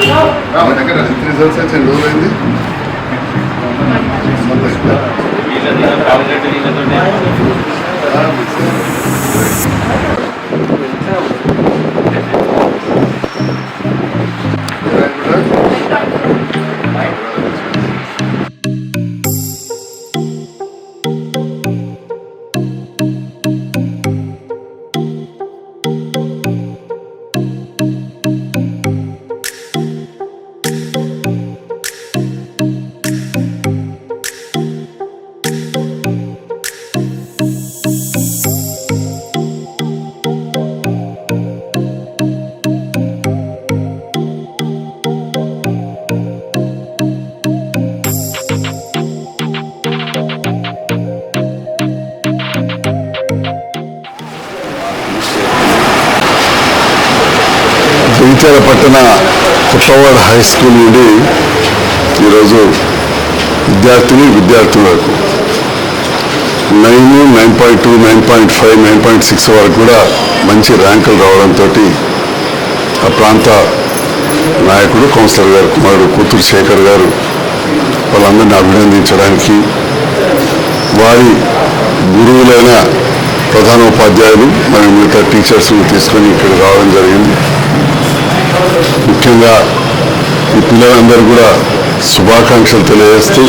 మన దగ్గర రిజల్ట్స్ వచ్చే రోజైంది జగిత్యాల పట్టణ కొత్తవాడ హై స్కూల్ నుండి ఈరోజు విద్యార్థిని విద్యార్థులకు nine nine point two nine point five nine point six వరకు కూడా మంచి ర్యాంకులు రావడంతో ఆ ప్రాంత నాయకుడు కౌన్సిలర్ గారు కుమారుడు కూతురు శేఖర్ గారు వాళ్ళందరినీ అభినందించడానికి వారి గురువులైన ప్రధాన ఉపాధ్యాయులు మరియు మిగతా టీచర్స్ని తీసుకొని ఇక్కడ రావడం జరిగింది. ముఖ్యంగా ఈ పిల్లలందరూ కూడా శుభాకాంక్షలు తెలియజేస్తూ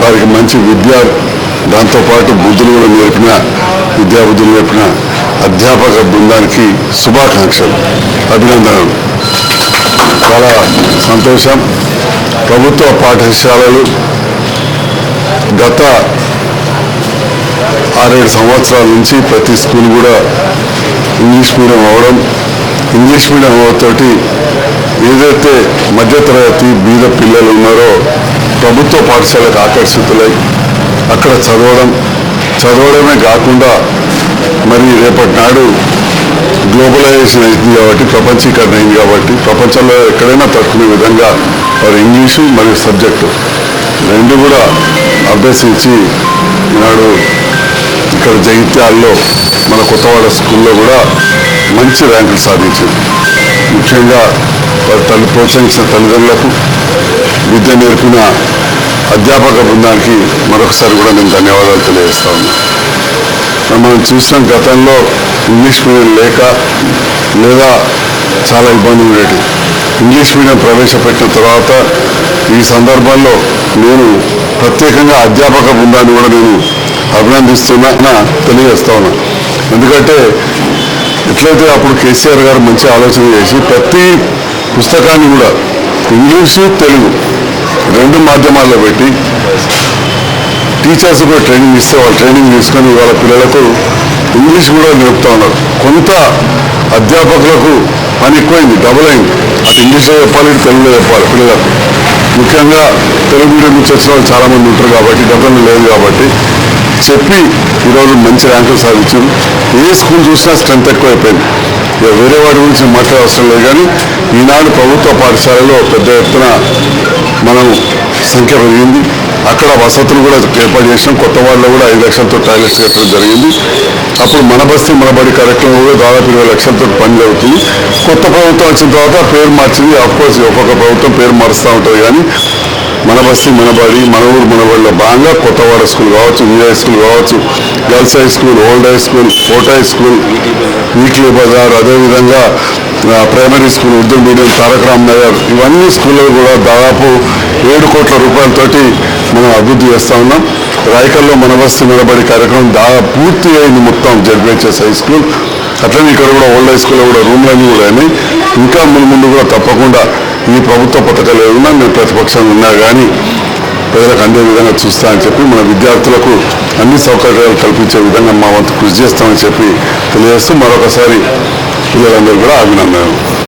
వారికి మంచి విద్య దాంతోపాటు బుద్ధులు కూడా నేర్పిన విద్యా బుద్ధులు నేర్పిన అధ్యాపక బృందానికి శుభాకాంక్షలు. అభినందనలు. చాలా సంతోషం. ప్రభుత్వ పాఠశాలలు గత ఆరేడు సంవత్సరాల నుంచి ప్రతి స్కూల్ కూడా ఇంగ్లీష్ మీడియం అవడం ఇంగ్లీష్ మీడియం అవ్వతోటి ఏదైతే మధ్యతరగతి బీద పిల్లలు ఉన్నారో ప్రభుత్వ పాఠశాలకు ఆకర్షితులై అక్కడ చదవడం చదవడమే కాకుండా మరి రేపటి నాడు గ్లోబలైజేషన్ అయింది కాబట్టి ప్రపంచీకరణ అయింది కాబట్టి ప్రపంచంలో ఎక్కడైనా తట్టుకునే విధంగా వారు ఇంగ్లీషు మరియు సబ్జెక్టు రెండు కూడా అభ్యసించి ఈనాడు ఇక్కడ జగిత్యాల్లో మన కొత్తవాడ స్కూల్లో కూడా మంచి ర్యాంకులు సాధించింది ముఖ్యంగా తల్లి ప్రోత్సహించిన తల్లిదండ్రులకు విద్య నేర్పిన అధ్యాపక బృందానికి మరొకసారి కూడా నేను ధన్యవాదాలు తెలియజేస్తా ఉన్నాను మనం చూసిన గతంలో ఇంగ్లీష్ మీడియం లేక లేదా చాలా ఇబ్బంది ఉండేది ఇంగ్లీష్ మీడియం ప్రవేశపెట్టిన తర్వాత ఈ సందర్భంలో నేను ప్రత్యేకంగా అధ్యాపక బృందాన్ని కూడా నేను అభినందిస్తున్నా తెలియజేస్తా ఉన్నా. ఎందుకంటే ఎట్లయితే అప్పుడు కేసీఆర్ గారు మంచి ఆలోచన చేసి ప్రతి పుస్తకాన్ని కూడా ఇంగ్లీషు తెలుగు రెండు మాధ్యమాల్లో పెట్టి టీచర్స్ కూడా ట్రైనింగ్ ఇస్తే వాళ్ళు ట్రైనింగ్ తీసుకొని వాళ్ళ పిల్లలకు ఇంగ్లీష్ కూడా నేర్పుతా ఉన్నారు. కొంత అధ్యాపకులకు పని ఎక్కువైంది డబుల్ అయింది. అటు ఇంగ్లీష్లో చెప్పాలి తెలుగులో చెప్పాలి పిల్లలకు. ముఖ్యంగా తెలుగు మీడియం నుంచి వచ్చిన వాళ్ళు చాలామంది ఉంటారు కాబట్టి గతంలో లేదు కాబట్టి చెప్పి ఈరోజు మంచి ర్యాంకులు సాధించారు. ఏ స్కూల్ చూసినా స్ట్రెంత్ ఎక్కువైపోయింది. వేరే వాటి గురించి మాట్లాడే అవసరం లేదు కానీ ఈనాడు ప్రభుత్వ పాఠశాలలో పెద్ద ఎత్తున మనం సంఖ్య పెరిగింది. అక్కడ వసతులు కూడా ఏర్పాటు చేసినాం. కొత్త వాళ్ళలో కూడా ఐదు లక్షలతో టాయిలెట్స్ కట్టడం జరిగింది. అప్పుడు మన బస్తీ మన బడి కార్యక్రమం కూడా దాదాపు ఇరవై లక్షలతో పని జరుగుతుంది. కొత్త ప్రభుత్వం వచ్చిన తర్వాత పేరు మార్చింది. అఫ్కోర్స్ ఒక్కొక్క ప్రభుత్వం పేరు మారుస్తూ ఉంటుంది కానీ మన బస్తీ మన బడి మన ఊరు మన బడిలో భాగంగా కొత్తవాడ స్కూల్ కావచ్చు విఐ స్కూల్ కావచ్చు girls high school old high school fort high school weekly Bazar అదేవిధంగా primary school Urdu medium Taraka Ram Nagar ఇవన్నీ స్కూళ్ళు కూడా దాదాపు ఏడు కోట్ల రూపాయలతోటి మనం అభివృద్ధి చేస్తా ఉన్నాం. రాయకల్లో మన బస్తీ నిలబడి కార్యక్రమం దాదాపు పూర్తి అయింది మొత్తం జడ్పిహెచ్ఎస్ హై స్కూల్. అట్లనే ఇక్కడ కూడా ఓల్డ్ హై స్కూల్లో కూడా రూమ్లన్నీ కూడా అయినాయి ఇంకా ముందు ముందు కూడా తప్పకుండా ఈ ప్రభుత్వ పథకాలు ఏదైనా మీరు ప్రతిపక్షం ఉన్నా కానీ ప్రజలకు అందే విధంగా చూస్తా అని చెప్పి మన విద్యార్థులకు అన్ని సౌకర్యాలు కల్పించే విధంగా మా వంతు కృషి చేస్తామని చెప్పి తెలియజేస్తూ మరొకసారి పిల్లలందరూ కూడా అభినందనలు.